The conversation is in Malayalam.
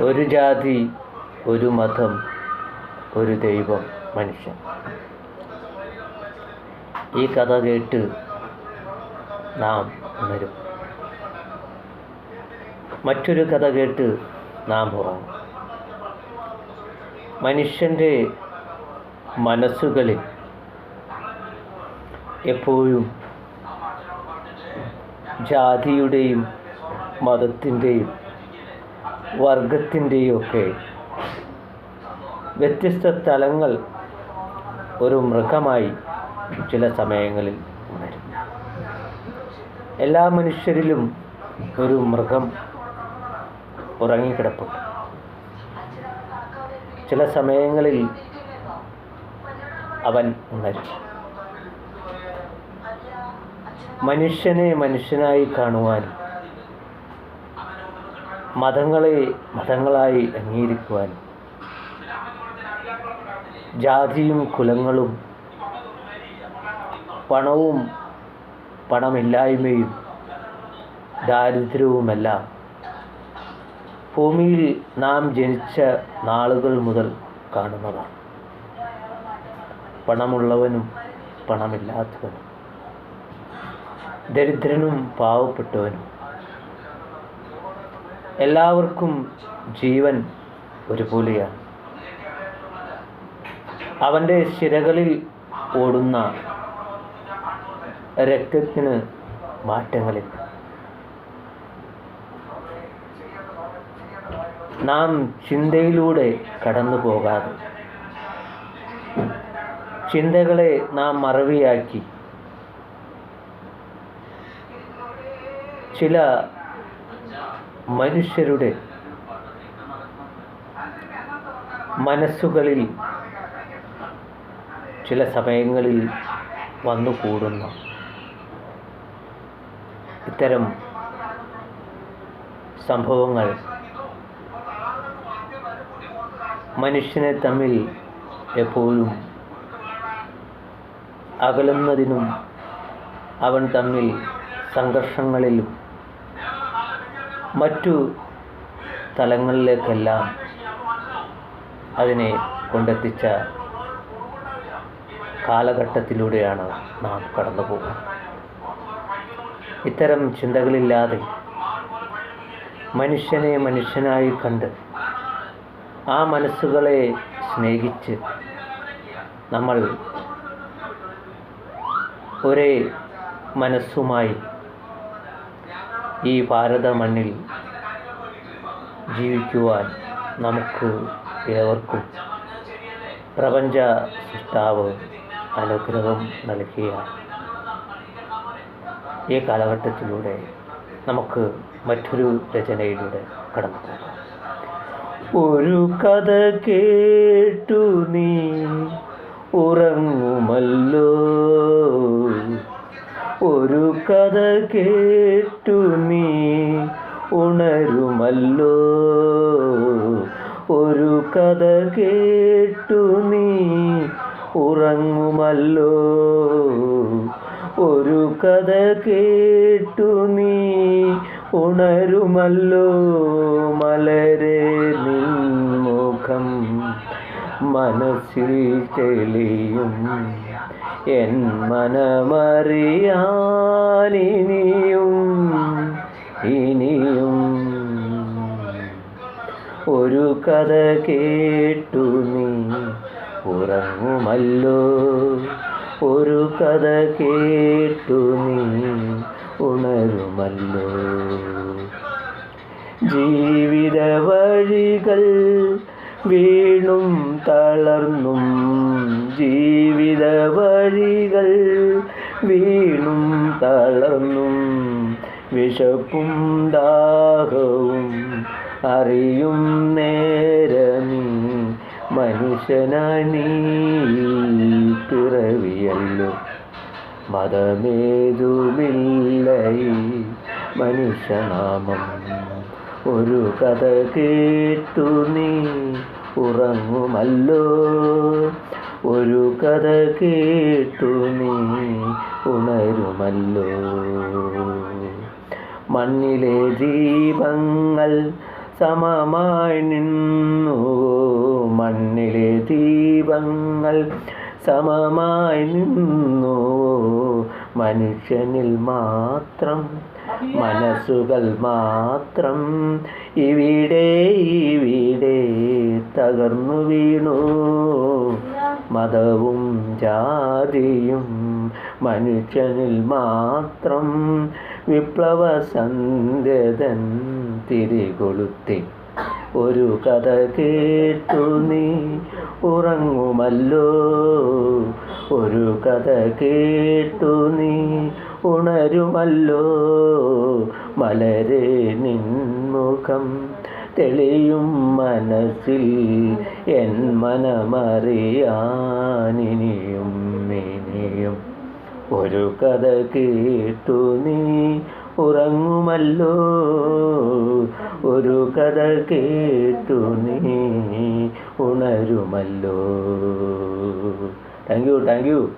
ഒരു ജാതി ഒരു മതം ഒരു ദൈവം മനുഷ്യൻ. ഈ കഥ കേട്ട് നാം ഉണരും. മറ്റൊരു കഥ കേട്ട് നാം ഉറങ്ങും. മനുഷ്യന്റെ മനസ്സുകളിൽ എപ്പോഴും ജാതിയുടെയും മതത്തിന്റെയും വർഗത്തിന്റെയും ഒക്കെ വ്യത്യസ്ത തലങ്ങൾ ഒരു മൃഗമായി ചില സമയങ്ങളിൽ ഉണരും എല്ലാ മനുഷ്യരിലും ഒരു മൃഗം ഉറങ്ങിക്കിടപ്പുണ്ട്. ചില സമയങ്ങളിൽ അവൻ ഉണരും. മനുഷ്യനെ മനുഷ്യനായി കാണുവാനും മതങ്ങളെ മതങ്ങളായി അംഗീകരിക്കുവാനും ജാതിയും കുലങ്ങളും പണവും പണമില്ലായ്മയും ദാരിദ്ര്യവുമെല്ലാം ഭൂമിയിൽ നാം ജനിച്ച നാളുകൾ മുതൽ കാണുന്നതാണ്. പണമുള്ളവനും പണമില്ലാത്തവനും ദരിദ്രനും പാവപ്പെട്ടവനും എല്ലാവർക്കും ജീവൻ ഒരുപോലെയാണ്. അവന്റെ ശിരകളിൽ ഓടുന്ന രക്തത്തിന് മാറ്റങ്ങളിൽ നാം ചിന്തയിലൂടെ കടന്നു പോകാതെ ചിന്തകളെ നാം മറവിയാക്കി ചില മനുഷ്യരുടെ മനസ്സുകളിൽ ചില സമയങ്ങളിൽ വന്നുകൂടുന്ന ഇത്തരം സംഭവങ്ങൾ മനുഷ്യനെ തമ്മിൽ എപ്പോഴും അകലുന്നതിനും അവൻ തമ്മിൽ സംഘർഷങ്ങളിലും മറ്റു തലങ്ങളിലേക്കെല്ലാം അതിനെ കൊണ്ടെത്തിച്ച കാലഘട്ടത്തിലൂടെയാണ് നാം കടന്നു പോകുന്നത്. ഇത്തരം ചിന്തകളില്ലാതെ മനുഷ്യനെ മനുഷ്യനായി കണ്ട് ആ മനസ്സുകളെ സ്നേഹിച്ച് നമ്മൾ ഒരേ മനസ്സുമായി ഈ ഭാരത മണ്ണിൽ ജീവിക്കുവാൻ നമുക്ക് ഏവർക്കും പ്രപഞ്ച സൃഷ്ടാവ് അനുഗ്രഹം നൽകിയ ഈ കാലഘട്ടത്തിലൂടെ നമുക്ക് മറ്റൊരു രചനയിലൂടെ കടന്നു പോകാം. ഒരു കഥ കേട്ടു നീ ഉറങ്ങുമല്ലോ. ഒരു കഥ കേട്ടു നീ ഉണരുമല്ലോ. ഒരു കഥ കേട്ടു നീ ഉറങ്ങുമല്ലോ. ഒരു കഥ കേട്ടു നീ ഉണരുമല്ലോ. മലരെ നിൻമുഖം മനസ്സിൽ തെളിയും എൻ മനമറിയാനിനിയും ഇനിയും ഒരു കഥ കേട്ടു നീ. ഉറങ്ങുമല്ലോ. ഒരു കഥ കേട്ടു നീ. ഉണരുമല്ലോ. ജീവിത വഴികൾ വീണും തളർന്നും ജീവിത വഴികൾ വീണും തളർന്നും വിശപ്പും ദാഹവും അറിയും നേരമീ മനുഷ്യനീ പിറവിയല്ലോ. മതമേതുമില്ല മനുഷ്യനാമം ഒരു കഥ കേട്ടു നീ ഉറങ്ങുമല്ലോ. ഒരു കഥ കേട്ടു നീ ഉണരുമല്ലോ. മണ്ണിലെ ദീപങ്ങൾ സമമായി നിന്നു. മണ്ണിലെ ദീപങ്ങൾ സമമായി നിന്നു. മനുഷ്യനിൽ മാത്രം മനസ്സുകൾ മാത്രം ഇവിടെ ഇവിടെ തകർന്നു വീണു. മതവും ജാതിയും മനുഷ്യനിൽ മാത്രം വിപ്ലവ സന്ധ്യതൻ തിരികൊളുത്തി. ഒരു കഥ കേട്ടു നീ ഉറങ്ങുമല്ലോ. ഒരു കഥ കേട്ടു നീ ഉണരുമല്ലോ. മലരെ നിൻമുഖം തെളിയും മനസ്സിൽ എൻ മനമറിയാനിനിയും ഇനിയും. ഒരു കഥ കേട്ടു നീ ഉറങ്ങുമല്ലോ. ഒരു കഥ കേട്ടു നീ ഉണരുമല്ലോ. Thank you thank you